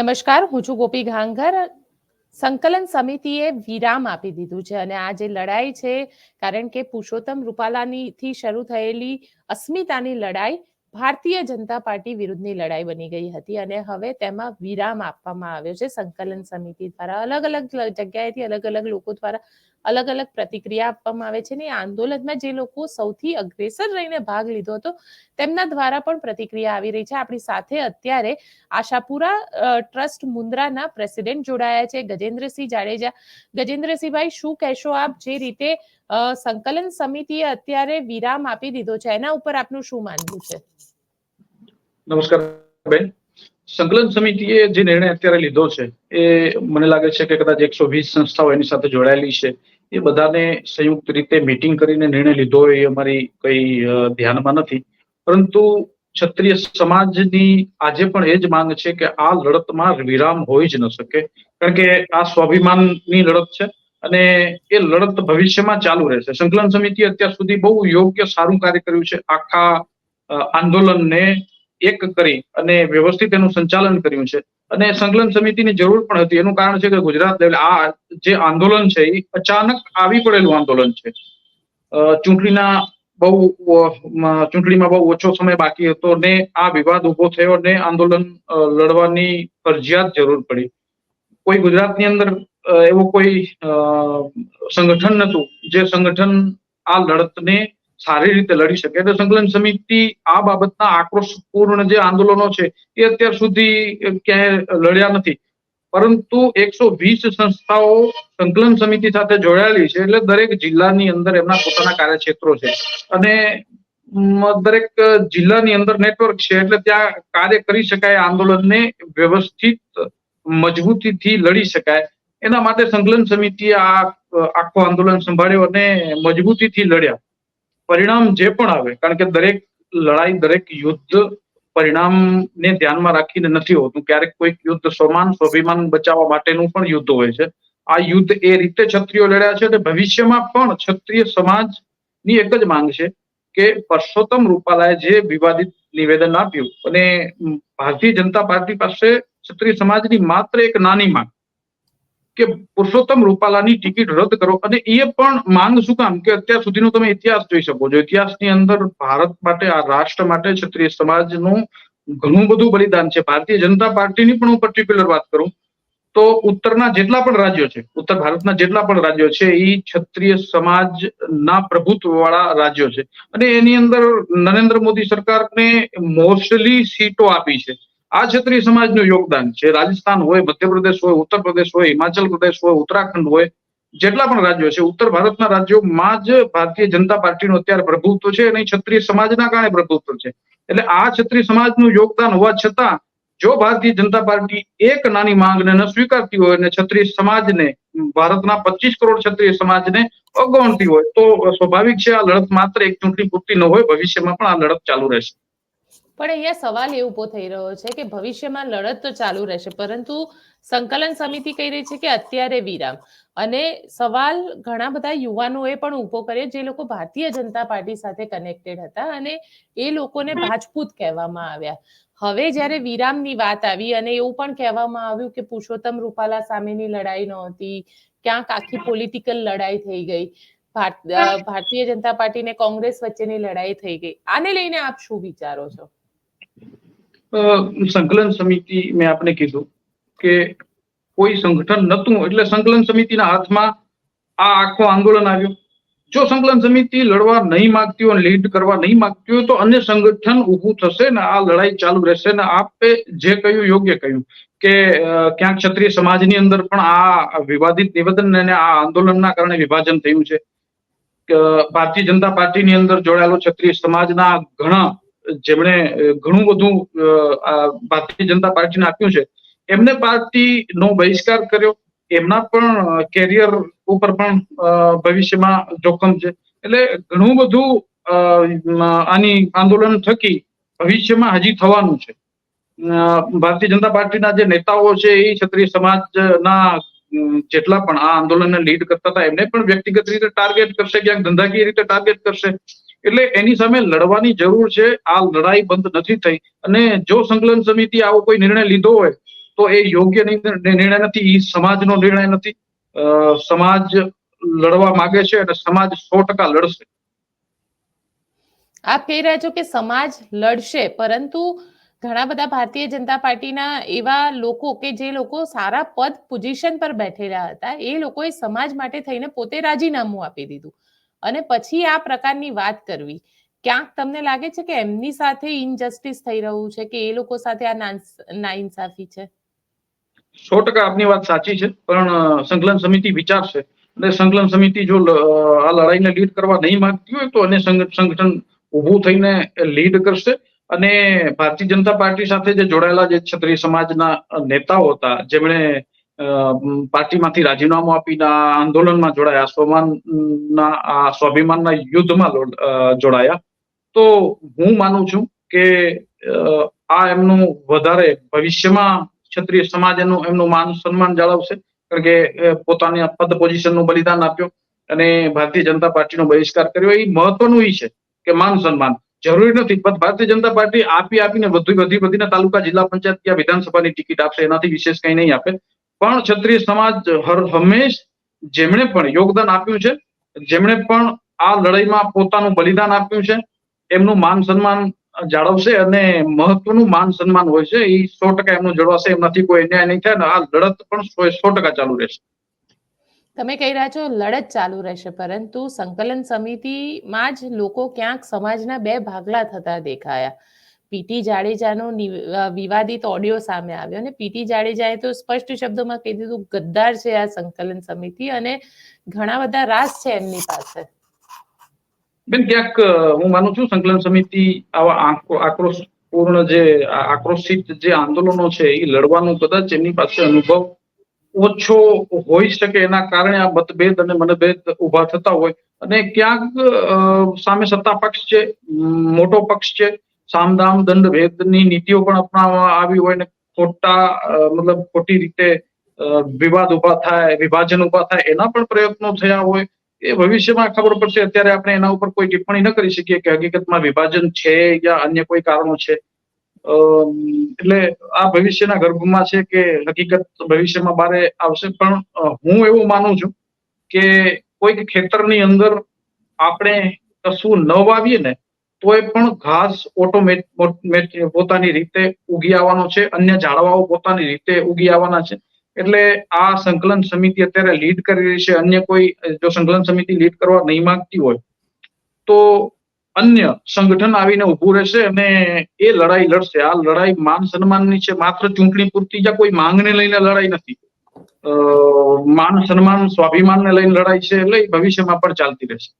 નમસ્કાર, હું છું ગોપી ઘાંઘર. સંકલન સમિતિએ વિરામ આપી દીધું છે અને આ જે લડાઈ છે, કારણ કે પુરુષોત્તમ રૂપાલાની થી શરૂ થયેલી અસ્મિતાની લડાઈ ભારતીય જનતા પાર્ટી વિરુદ્ધની લડાઈ બની ગઈ હતી અને હવે તેમાં વિરામ આપવામાં આવ્યો છે. સંકલન સમિતિ દ્વારા અલગ અલગ જગ્યાએથી અલગ અલગ લોકો દ્વારા અલગ અલગ પ્રતિક્રિયા આપવામાં આવે છે ને આંદોલનમાં જે લોકો સૌથી અગ્રેસર રહીને ભાગ લીધો હતો, તેમના દ્વારા પણ પ્રતિક્રિયા આવી રહી છે. આપણી સાથે અત્યારે આશાપુરા ટ્રસ્ટ મુન્દ્રાના પ્રેસિડેન્ટ જોડાયા છે. ગજેન્દ્રસિંહ જાડેજા. ગજેન્દ્રસિંહભાઈ, શું કહેશો આપ? જે રીતે સંકલન સમિતિએ અત્યારે વિરામ આપી દીધો છે, એના ઉપર આપનું શું માનવું છે? નમસ્કાર બેન. સંકલન સમિતિએ જે નિર્ણય અત્યારે લીધો છે, એ મને લાગે છે કે કદાચ એકસો વીસ સંસ્થાઓ એની સાથે જોડાયેલી છે. એ બધાને સંયુક્ત રીતે મીટિંગ કરીને નિર્ણય લીધો એ અમારી કઈ ધ્યાનમાં નથી. પરંતુ ક્ષત્રિય સમાજની આજે પણ એ જ માંગ છે કે આ લડતમાં વિરામ હોઈ જ ન શકે. કારણ કે આ સ્વાભિમાનની લડત છે અને એ લડત ભવિષ્યમાં ચાલુ રહેશે. સંકલન સમિતિ અત્યાર સુધી બહુ યોગ્ય સારું કાર્ય કર્યું છે. આખા આંદોલનને એક કરી અને વ્યવસ્થિત એનું સંચાલન કર્યું છે. અને સંકલન સમિતિની જરૂર પણ હતી. એનું કારણ છે કે ગુજરાત લેવલે આ જે આંદોલન છે, એ અચાનક આવી પડેલું આંદોલન છે. ચૂંટણીના બહુ ચૂંટણીમાં બહુ ઓછો સમય બાકી હતો ને આ વિવાદ ઊભો થયો ને આંદોલન લડવાની ફરજિયાત જરૂર પડી. કોઈ ગુજરાતની અંદર એવું કોઈ સંગઠન નતું જે સંગઠન આ લડતને સારી રીતે લડી શકે. એટલે સંકલન સમિતિ આ બાબતના આક્રોશપૂર્ણ જે આંદોલનો છે, એ અત્યાર સુધી ક્યાંય લડ્યા નથી. પરંતુ એકસો વીસ સંસ્થાઓ સંકલન સમિતિ સાથે જોડાયેલી છે, એટલે દરેક જિલ્લાની અંદર એમના પોતાના કાર્યક્ષેત્રો છે. અને દરેક જિલ્લાની અંદર નેટવર્ક છે, એટલે ત્યાં કાર્ય કરી શકાય, આંદોલનને વ્યવસ્થિત મજબૂતીથી લડી શકાય. એના માટે સંકલન સમિતિએ આ, આખું આંદોલન સંભાળ્યું અને મજબૂતીથી લડ્યા. પરિણામ જે પણ આવે, કારણ કે દરેક લડાઈ, દરેક યુદ્ધ પરિણામને ધ્યાનમાં રાખીને નથી હોતું. ક્યારેક કોઈક યુદ્ધ સમાન, સ્વાભિમાન બચાવવા માટેનું પણ યુદ્ધ હોય છે. આ યુદ્ધ એ રીતે ક્ષત્રિયો લડ્યા છે અને ભવિષ્યમાં પણ ક્ષત્રિય સમાજની એક જ માંગ છે કે પરસોત્તમ રૂપાલાએ જે વિવાદિત નિવેદન આપ્યું, અને ભારતીય જનતા પાર્ટી પાસે ક્ષત્રિય સમાજની માત્ર એક નાની માંગ કે પુરુષોત્તમ રૂપાલાની ટિકિટ રદ કરો. અને એ પણ માંગ શું કામ? કે અત્યાર સુધીનો તમે ઇતિહાસ જોઈ શકો છો. ઇતિહાસની અંદર ભારત માટે, આ રાષ્ટ્ર માટે ક્ષત્રિય સમાજનું ઘણું બધું બલિદાન છે. ભારતીય જનતા પાર્ટીની પણ હું પર્ટિક્યુલર વાત કરું તો ઉત્તરના જેટલા પણ રાજ્યો છે, ઉત્તર ભારતના જેટલા પણ રાજ્યો છે, એ ક્ષત્રિય સમાજના પ્રભુત્વ વાળા રાજ્યો છે. અને એની અંદર નરેન્દ્ર મોદી સરકારને મોસ્ટલી સીટો આપી છે. આ ક્ષત્રિય સમાજનું યોગદાન છે. રાજસ્થાન હોય, મધ્યપ્રદેશ હોય ઉત્તર પ્રદેશ હોય, હિમાચલ પ્રદેશ હોય, ઉત્તરાખંડ હોય, જેટલા પણ રાજ્યો છે, ઉત્તર ભારતના રાજ્યોમાં જ ભારતીય જનતા પાર્ટીનું અત્યારે પ્રભુત્વ છે અને ક્ષત્રિય સમાજના કારણે પ્રભુત્વ છે. એટલે આ ક્ષત્રિય સમાજનું યોગદાન હોવા છતાં, જો ભારતીય જનતા પાર્ટી એક નાની માંગને ન સ્વીકારતી હોય અને ક્ષત્રિય સમાજને, ભારતના પચીસ કરોડ ક્ષત્રિય સમાજને અગવણતી હોય, તો સ્વાભાવિક છે આ લડત માત્ર એક ચૂંટણી પૂરતી ન હોય, ભવિષ્યમાં પણ આ લડત ચાલુ રહેશે. પણ અહીંયા સવાલ એ થઈ રહ્યો છે કે ભવિષ્યમાં લડત તો ચાલુ રહેશે, પરંતુ સંકલન સમિતિ કહી રહી છે કે અત્યારે વિરામ. અને સવાલ ઘણા બધા યુવાનોએ પણ ઊભો કર્યો, જે લોકો ભારતીય જનતા પાર્ટી સાથે કનેક્ટેડ હતા અને એ લોકોને રાજપૂત કહેવામાં આવ્યા. હવે જ્યારે વિરામની વાત આવી અને એવું પણ કહેવામાં આવ્યું કે પુરુષોત્તમ રૂપાલા સામેની લડાઈ નહોતી, ક્યાંક આખી પોલિટિકલ લડાઈ થઈ ગઈ ભારતીય જનતા પાર્ટી ને કોંગ્રેસ વચ્ચેની લડાઈ થઈ ગઈ. આને લઈને આપ શું વિચારો છો? સંકલન સમિતિ મેં આપને કીધું કે કોઈ સંગઠન નહોતું, એટલે સંકલન સમિતિના હાથમાં આ આખો આંદોલન આવ્યું. જો સંકલન સમિતિ લડવા નહીં માંગતી હોય લીડ કરવા નહીં માંગતી હોય, તો અન્ય સંગઠન ઊભું થશે ને આ લડાઈ ચાલુ રહેશે ને આપે જે કહ્યું યોગ્ય કહ્યું કે ક્યાંક ક્ષત્રિય સમાજની અંદર પણ આ વિવાદિત નિવેદન અને આ આંદોલનના કારણે વિભાજન થયું છે. ભારતીય જનતા પાર્ટીની અંદર જોડાયેલો ક્ષત્રિય સમાજના ઘણા જેમણે ઘણું બધું ભારતીય જનતા પાર્ટીને આપ્યું છે, એમને પાર્ટીનો બહિષ્કાર કર્યો. એમના પણ કેરિયર ઉપર પણ ભવિષ્યમાં જોખમ છે. એટલે ઘણું બધું આની આંદોલન થકી ભવિષ્યમાં હજી થવાનું છે. ભારતીય જનતા પાર્ટીના જે નેતાઓ છે એ ક્ષત્રિય સમાજના જેટલા પણ આ આંદોલનને લીડ કરતા હતા, એમને પણ વ્યક્તિગત રીતે ટાર્ગેટ કરશે, ક્યાંક ધંધાકીય રીતે ટાર્ગેટ કરશે. એટલે એની સામે લડવાની જરૂર છે. આ લડાઈ બંધ નથી થઈ. અને જો સંકલન સમિતિ આવો કોઈ નિર્ણય લીધો હોય, તો એ યોગ્ય નિર્ણય નથી. એ સમાજનો નિર્ણય નથી. સમાજ લડવા માંગે છે અને સમાજ સો ટકા લડશે. આપ કહી રહ્યા છો કે સમાજ લડશે, પરંતુ ઘણા બધા ભારતીય જનતા પાર્ટીના એવા લોકો કે જે લોકો સારા પદ પોઝિશન પર બેઠેલા હતા, એ લોકોએ સમાજ માટે થઈને પોતે રાજીનામું આપી દીધું. અને પછી આ પ્રકારની વાત કરવી. ક્યાંક તમને લાગે છે કે એમની સાથે ઇનજસ્ટિસ થઈ રહ્યું છે કે એ લોકો સાથે આ નાઇન્સાફી છે? સો ટકા આપની વાત સાચી છે, પણ સંકલન સમિતિ વિચારશે. અને સંકલન સમિતિ જો આ લડાઈને લીડ કરવા નહીં માંગતી હોય તો અને સંગ- સંગઠન ઊભું થઈને લીડ કરશે. અને ભારતીય જનતા પાર્ટી સાથે જે જોડાયેલા જે ક્ષત્રિય સમાજના નેતાઓ હતા, જેમણે પાર્ટીમાંથી રાજીનામું આપીને આંદોલનમાં જોડાયા, સ્વમાનના સ્વાભિમાનના યુદ્ધમાં જોડાયા. તો હું માનું છું કે આ એમનું વધારે ભવિષ્યમાં ક્ષત્રિય સમાજ એનું એમનું માન સન્માન જાળવશે, કારણ કે પોતાની પદ પોઝિશનનું બલિદાન આપ્યું અને ભારતીય જનતા પાર્ટીનો બહિષ્કાર કર્યો. એ મહત્વનું એ છે કે માન સન્માન. જરૂરી નથી, પણ ભારતીય જનતા પાર્ટી આપી આપીને વધુ વધી વધીને તાલુકા જિલ્લા પંચાયત કે વિધાનસભાની ટિકિટ આપશે, એનાથી વિશેષ કંઈ નહીં આપે. પણ ક્ષત્રિય સમાજ હંમેશ જેમણે પણ યોગદાન આપ્યું છે, જેમણે પણ આ લડાઈમાં પોતાનું બલિદાન આપ્યું છે, એમનું માન સન્માન જાળવશે અને મહત્વનું માન સન્માન હોય છે, એ સો ટકા એમનું જળવાશે, એમનાથી કોઈ અન્યાય નહીં થાય આ લડત પણ સો ટકા ચાલુ રહેશે. તમે કહી રહ્યા છો લડત ચાલુ રહેશે, પરંતુ સંકલન સમિતિમાં જ લોકો ક્યાંક સમાજના બે ભાગલા થતા દેખાયા. પીટી જાડેજાનો વિવાદિત ઓડિયો સામે આવ્યો અને પીટી જાડેજાએ તો સ્પષ્ટ શબ્દોમાં કહી દીધું, ગદ્દાર છે આ સંકલન સમિતિ અને ઘણા બધા રાસ છે એમની પાસે. બેન, ક્યાંક હું માનું છું સંકલન સમિતિ આવા આક્રોશ આક્રોશપૂર્ણ જે આક્રોશિત જે આંદોલનો છે એ લડવાનું કદાચ એમની પાસે અનુભવ ઓછો હોઈ શકે એના કારણે આ મતભેદ અને મનભેદ ઊભા થતા હોય. અને ક્યાંક સામે સત્તા પક્ષ છે મોટો પક્ષ છે સામદામ દંડ ભેદની નીતિઓ પણ અપનાવવામાં આવી હોય ને ખોટા મતલબ ખોટી રીતે વિવાદ ઊભા થાય, વિભાજન ઊભા થાય, એના પણ પ્રયત્નો થયા હોય, એ ભવિષ્યમાં ખબર પડશે. અત્યારે આપણે એના ઉપર કોઈ ટિપ્પણી ન કરી શકીએ કે હકીકતમાં વિભાજન છે યા અન્ય કોઈ કારણો છે. એટલે આ ભવિષ્યના ગર્ભમાં છે કે હકીકત ભવિષ્યમાં બારે આવશે. પણ હું એવું માનું છું કે કોઈક ખેતરની અંદર આપણે કશું ન વાવીએ ને તોય પણ ઘાસ ઓટોમેટ પોતાની રીતે ઉગી આવવાનો છે. અન્ય ઝાડવાઓ પોતાની રીતે ઉગી આવવાના છે. એટલે આ સંકલન સમિતિ અત્યારે લીડ કરી રહી છે. અન્ય કોઈ, જો સંકલન સમિતિ લીડ કરવા નહીં માંગતી હોય, તો અન્ય સંગઠન આવીને ઊભું રહેશે અને એ લડાઈ લડશે. આ લડાઈ માન સન્માનની છે. માત્ર ચૂંટણી પૂરતી જ્યાં કોઈ માંગને લઈને લડાઈ નથી. માન સન્માન, સ્વાભિમાનને લઈને લડાઈ છે એટલે ભવિષ્યમાં પણ ચાલતી રહેશે.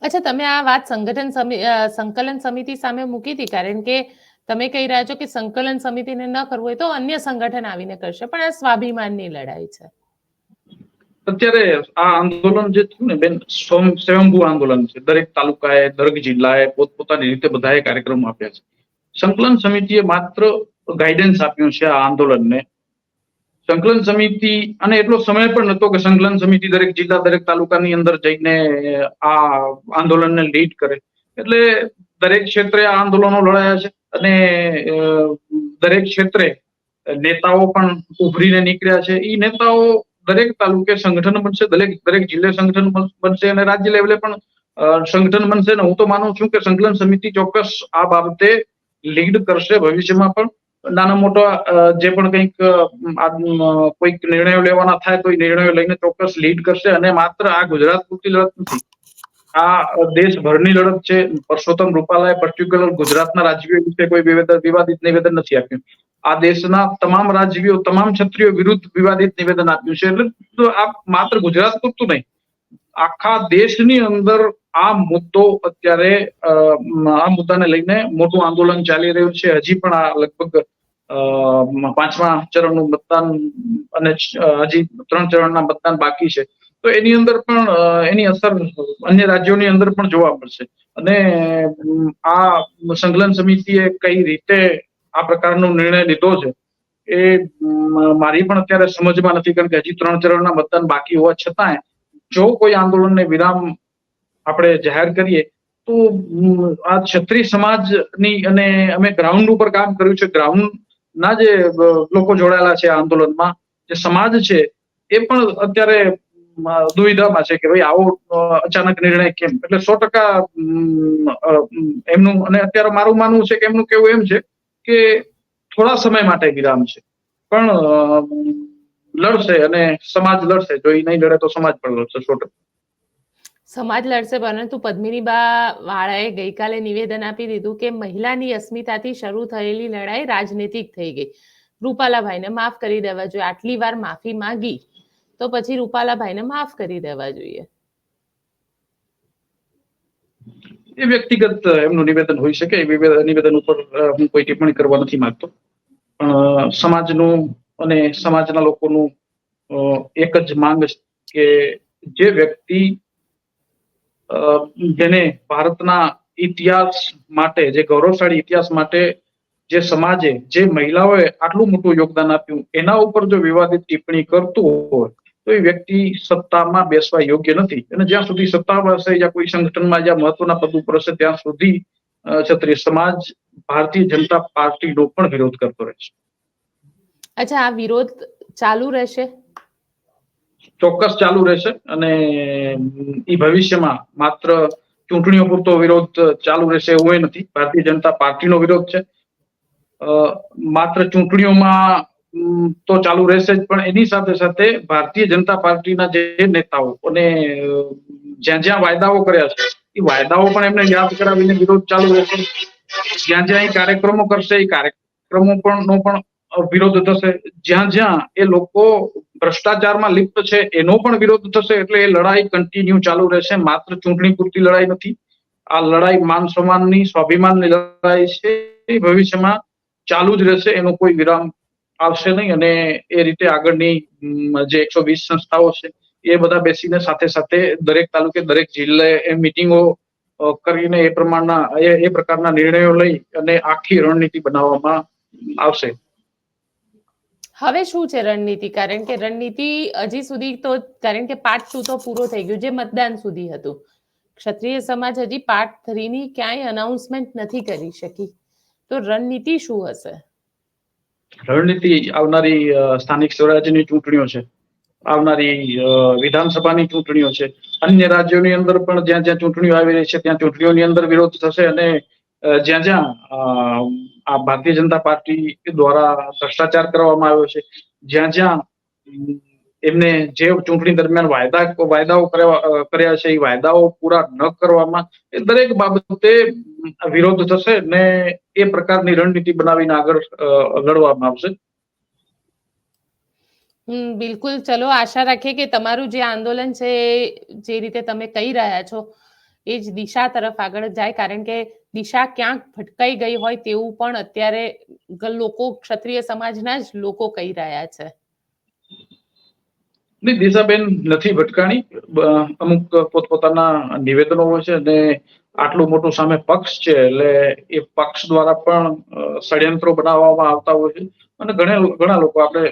અચ્છા, તમે આ વાત સંગઠન સંકલન સમિતિ સામે મૂકી હતી, કારણ કે તમે કહી રહ્યા છો કે સંકલન સમિતિને ન કરવું હોય તો અન્ય સંગઠન આવીને કરશે, પણ આ સ્વાભિમાનની લડાઈ છે. અત્યારે આ આંદોલન જે થયું ને, બેન, સ્વયં- સ્વયંભૂ આંદોલન છે. દરેક તાલુકાએ, દરેક જિલ્લાએ પોતપોતાની રીતે બધાએ કાર્યક્રમો આપ્યા છે. સંકલન સમિતિએ માત્ર ગાઈડન્સ આપ્યું છે આ આંદોલનને. સંકલન સમિતિ અને એટલો સમય પણ નતો કે સંકલન સમિતિ દરેક જિલ્લા, દરેક તાલુકાની અંદર જઈને આ આંદોલનને લીડ કરે. એટલે દરેક ક્ષેત્રે આ આંદોલનો લડાયા છે અને દરેક ક્ષેત્રે નેતાઓ પણ ઉભરીને નીકળ્યા છે. એ નેતાઓ દરેક તાલુકે સંગઠન બનશે, દરેક દરેક જિલ્લે સંગઠન બનશે અને રાજ્ય લેવલે પણ સંગઠન બનશે. ને હું તો માનું છું કે સંકલન સમિતિ ચોક્કસ આ બાબતે લીડ કરશે ભવિષ્યમાં પણ. નાના મોટા જે પણ કંઈક કોઈક નિર્ણયો લેવાના થાય તો એ નિર્ણયો લઈને ચોક્કસ લીડ કરશે અને માત્ર આ ગુજરાત પૂરતી લડત નથી. આ દેશભરની લડત છે. પરસોત્તમ રૂપાલાએ પર્ટિક્યુલર ગુજરાતના રાજવીઓ વિશે કોઈ વિવાદિત નિવેદન નથી આપ્યું. આ દેશના તમામ રાજવીઓ તમામ ક્ષત્રિયો વિરુદ્ધ વિવાદિત નિવેદન આપ્યું છે. એટલે આ માત્ર ગુજરાત પૂરતું નહીં. આખા દેશની અંદર આ મુદ્દો અત્યારે આ મુદ્દાને લઈને મોટું આંદોલન ચાલી રહ્યું છે. હજી પણ આ લગભગ પાંચમા ચરણનું મતદાન અને હજી ત્રણ ચરણના મતદાન બાકી છે. તો એની અંદર પણ એની અસર અન્ય રાજ્યોની અંદર પણ જોવા મળશે. અને આ સંકલન સમિતિએ કઈ રીતે આ પ્રકારનો નિર્ણય લીધો છે એ મારી પણ અત્યારે સમજમાં નથી કારણ કે હજી ત્રણ ચરણના મતદાન બાકી હોવા છતાંય જો કોઈ આંદોલનને વિરામ આપણે જાહેર કરીએ, તો આ ક્ષત્રિય સમાજની અને અમે ગ્રાઉન્ડ ઉપર કામ કર્યું છે. ગ્રાઉન્ડ ના જે લોકો જોડાયેલા છે આંદોલનમાં, જે સમાજ છે, એ પણ અત્યારે દુવિધામાં છે કે ભાઈ આવો અચાનક નિર્ણય કેમ? એટલે સો ટકા એમનું, અને અત્યારે મારું માનવું છે કે એમનું કેવું એમ છે કે થોડા સમય માટે વિરામ છે. પણ લડશે અને સમાજ લડશે. જો એ નહીં લડે તો સમાજ પણ લડશે, સો ટકા. સમાજ લડશે પરંતુ પદ્મિનીબા વાળાએ ગઈકાલે નિવેદન આપી દીધું કે મહિલાની અસ્મિતાથી શરૂ થયેલી લડાઈ રાજનીતિક થઈ ગઈ. રૂપાલાભાઈને માફ કરી દેવા જોઈએ. આટલી વાર માફી માંગી તો પછી રૂપાલાભાઈને માફ કરી દેવા જોઈએ. એ વ્યક્તિગત એમનું નિવેદન હોઈ શકે. એ નિવેદન ઉપર હું કોઈ ટિપ્પણી કરવા નથી માંગતો. પણ સમાજનું અને સમાજના લોકોનું એક જ માંગ કે જે વ્યક્તિ જેને ભારતના ઇતિહાસ માટે, જે ગૌરવશાળી ઇતિહાસ માટે જે સમાજે, જે મહિલાઓએ આટલું મોટું યોગદાન આપ્યું, એના ઉપર જો વિવાદિત ટિપ્પણી કરતું હોય, તો એ વ્યક્તિ સત્તામાં બેસવા યોગ્ય નથી. અને જ્યાં સુધી સત્તામાં હશે યા કોઈ સંગઠનમાં જ્યાં મહત્વના પદ ઉપર હશે, ત્યાં સુધી ક્ષત્રિય સમાજ, ભારતીય જનતા પાર્ટીનો પણ વિરોધ કરતો રહેશે. અચ્છા, આ વિરોધ ચાલુ રહેશે? ચોક્કસ ચાલુ રહેશે અને એ ભવિષ્યમાં માત્ર ચૂંટણીઓ પૂરતો વિરોધ ચાલુ રહેશે એવું નથી. ભારતીય જનતા પાર્ટીનો વિરોધ છે. માત્ર ચૂંટણીઓમાં તો ચાલુ રહેશે જ, પણ એની સાથે સાથે ભારતીય જનતા પાર્ટીના જે નેતાઓ અને જ્યાં જ્યાં વાયદાઓ કર્યા છે એ વાયદાઓ પણ એમને યાદ કરાવીને વિરોધ ચાલુ રહેશે. જ્યાં જ્યાં એ કાર્યક્રમો કરશે એ કાર્યક્રમો પણ, નો પણ વિરોધ થશે. જ્યાં જ્યાં એ લોકો ભ્રષ્ટાચારમાં લિપ્ત છે, એનો પણ વિરોધ થશે એટલે એ લડાઈ કન્ટિન્યુ ચાલુ રહેશે. માત્ર ચૂંટણી પૂરતી લડાઈ નથી. આ લડાઈ માન સન્માનની, સ્વાભિમાનની લડાઈ છે. ભવિષ્યમાં ચાલુ જ રહેશે, એનો કોઈ વિરામ આવશે નહીં અને એ રીતે આગળની જે એકસો વીસ સંસ્થાઓ છે, એ બધા બેસીને સાથે સાથે દરેક તાલુકે દરેક જિલ્લાએ એ મિટિંગો કરીને એ પ્રમાણના એ પ્રકારના નિર્ણયો લઈ અને આખી રણનીતિ બનાવવામાં આવશે. હવે શું છે રણનીતિ? કારણ કે રણનીતિ હજી સુધી તો, કારણ કે પાર્ટ ટુ તો પૂરો થઈ ગયું જે મતદાન સુધી હતું. ક્ષત્રિય સમાજ હજી પાર્ટ થ્રી ની ક્યાંય અનાઉન્સમેન્ટ નથી કરી શકી. તો રણનીતિ શું હશે? રણનીતિ આવનારી સ્થાનિક સ્વરાજ્યની ચૂંટણીઓ છે. આવનારી વિધાનસભાની ચૂંટણીઓ છે. અન્ય રાજ્યોની અંદર પણ જ્યાં જ્યાં ચૂંટણીઓ આવી રહી છે, ત્યાં ચૂંટણીઓની અંદર વિરોધ થશે અને જ્યાં જ્યાં આ ભારતીય જનતા પાર્ટી દ્વારા ભ્રષ્ટાચાર કરવામાં આવ્યો છે. જ્યાં જ્યાં એમને જે ચૂંટણી દરમિયાન વાયદા, વાયદાઓ કર્યા છે, એ વાયદાઓ પૂરા ન કરવામાં, એ દરેક બાબતે વિરોધ થશે ને એ પ્રકારની રણનીતિ બનાવીને આગળ લડવામાં આવશે. બિલકુલ. ચલો, આશા રાખીએ કે તમારું જે આંદોલન છે જે રીતે તમે કહી રહ્યા છો, એ જ દિશા તરફ આગળ જાય. કારણ કે દિશા ક્યાંક ભટકાઈ ગઈ હોય તેવું પણ અત્યારે લોકો, ક્ષત્રિય સમાજના જ લોકો કહી રહ્યા છે. નહીં દિશાબેન નથી ભટકાણી. અમુક પોતપોતાના નિવેદનો હોય છે અને આટલું મોટું સામે પક્ષ છે એટલે એ પક્ષ દ્વારા પણ ષડયંત્રો બનાવવામાં આવતા હોય છે. અને ઘણા ઘણા લોકો આપણે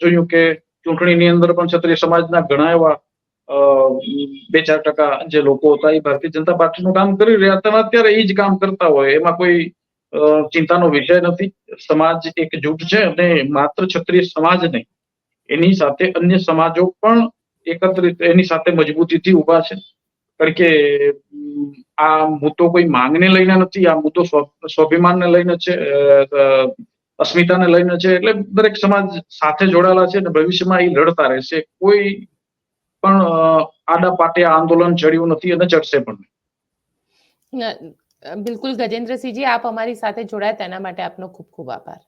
જોયું કે ચૂંટણીની અંદર પણ ક્ષત્રિય સમાજના ઘણા એવા બે ચાર ટકા જે લોકો હતા એ ભારતીય જનતા પાર્ટીનું કામ કરી રહ્યા હતા અત્યારે એ જ કામ કરતા હોય. એમાં કોઈ ચિંતાનો વિષય નથી. સમાજ એકજૂટ છે અને માત્ર ક્ષત્રિય સમાજ નહીં. એની સાથે અન્ય સમાજો પણ એકત્રિત, એની સાથે મજબૂતીથી ઊભા છે. કારણ કે આ મુદ્દો કોઈ માંગને લઈને નથી. આ મુદ્દો સ્વ- સ્વાભિમાનને લઈને છે અસ્મિતાને લઈને છે. એટલે દરેક સમાજ સાથે જોડાયેલા છે અને ભવિષ્યમાં એ લડતા રહેશે. કોઈ પણ આડા પાટે આંદોલન ચડ્યું નથી અને ચડશે પણ નહીં. બિલકુલ ગજેન્દ્રસિંહજી આપ અમારી સાથે જોડાયા તેના માટે આપનો ખૂબ ખૂબ આભાર